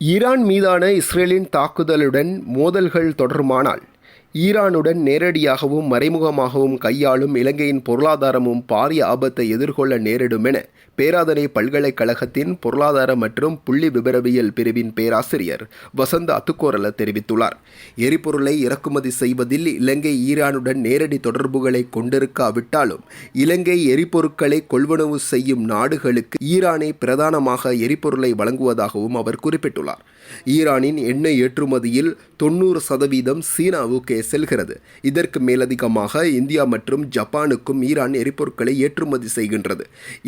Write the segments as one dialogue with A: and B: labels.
A: Iran மீதான இஸ்ரேலின் தாக்குதலுடன் மோதல்கள் தொடருமானால் ஈரானுடன் நேரடியாகவும் மறைமுகமாகவும் கையாளும் இலங்கையின் பொருளாதாரமும் பாரிய ஆபத்தை எதிர்கொள்ள நேரிடும் என பேராதனை பல்கலைக்கழகத்தின் பொருளாதார மற்றும் புள்ளி விபரவியல் பிரிவின் பேராசிரியர் வசந்த அத்துக்கோரல தெரிவித்துள்ளார். எரிபொருளை இறக்குமதி செய்வதில் இலங்கை ஈரானுடன் நேரடி தொடர்புகளை கொண்டிருக்காவிட்டாலும் இலங்கை எரிபொருட்களை கொள்வனவு செய்யும் நாடுகளுக்கு ஈரானே பிரதானமாக எரிபொருளை வழங்குவதாகவும் அவர் குறிப்பிட்டுள்ளார். ஈரானின் எண்ணெய் ஏற்றுமதியில் தொண்ணூறு சதவீதம் சீனாவுக்கே செல்கிறது. இதற்கு மேலதிகமாக இந்தியா மற்றும் ஜப்பானுக்கும் ஈரான் எரிபொருட்களை ஏற்றுமதி செய்கின்றது.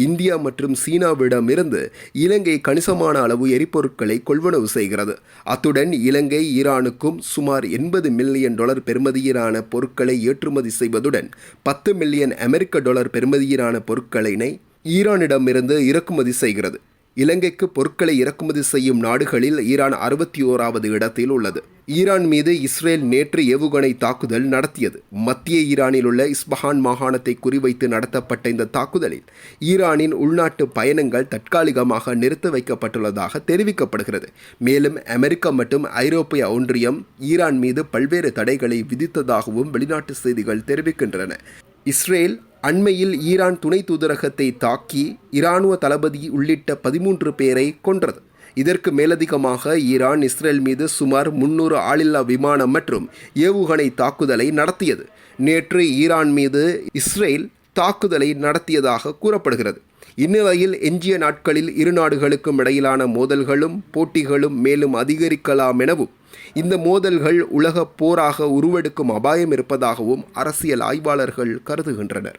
A: இந்தியா மற்றும் சீனாவிடமிருந்து இலங்கை கணிசமான அளவு எரிபொருட்களை கொள்வனவு செய்கிறது. அத்துடன் இலங்கை ஈரானுக்கும் சுமார் எண்பது மில்லியன் டாலர் பெறுமதியிலான பொருட்களை ஏற்றுமதி செய்வதுடன் பத்து மில்லியன் அமெரிக்க டாலர் பெறுமதியிலான பொருட்களினை ஈரானிடமிருந்து இறக்குமதி செய்கிறது. இலங்கைக்கு பொருட்களை இறக்குமதி செய்யும் நாடுகளில் ஈரான் அறுபத்தி ஓராவது இடத்தில் உள்ளது. ஈரான் மீது இஸ்ரேல் நேற்று ஏவுகணை தாக்குதல் நடத்தியது. மத்திய ஈரானில் உள்ள இஸ்பஹான் மாகாணத்தை குறிவைத்து நடத்தப்பட்ட இந்த தாக்குதலில் ஈரானின் உள்நாட்டு பயணங்கள் தற்காலிகமாக நிறுத்தி வைக்கப்பட்டுள்ளதாக தெரிவிக்கப்படுகிறது. மேலும் அமெரிக்கா மற்றும் ஐரோப்பிய ஒன்றியம் ஈரான் மீது பல்வேறு தடைகளை விதித்ததாகவும் வெளிநாட்டு செய்திகள் தெரிவிக்கின்றன. இஸ்ரேல் அண்மையில் ஈரான் துணை தூதரகத்தை தாக்கி இராணுவ தளபதி உள்ளிட்ட பதிமூன்று பேரை கொன்றது. இதற்கு மேலதிகமாக ஈரான் இஸ்ரேல் மீது சுமார் முன்னூறு ஆளில்லா விமானம் மற்றும் ஏவுகணை தாக்குதலை நடத்தியது. நேற்று ஈரான் மீது இஸ்ரேல் தாக்குதலை நடத்தியதாக கூறப்படுகிறது. இந்நிலையில் எஞ்சிய நாட்களில் இரு நாடுகளுக்கும் இடையிலான மோதல்களும் போட்டிகளும் மேலும் அதிகரிக்கலாம் எனவும் இந்த மோதல்கள் உலகப் போராக உருவெடுக்கும் அபாயம் இருப்பதாகவும் அரசியல் ஆய்வாளர்கள் கருதுகின்றனர்.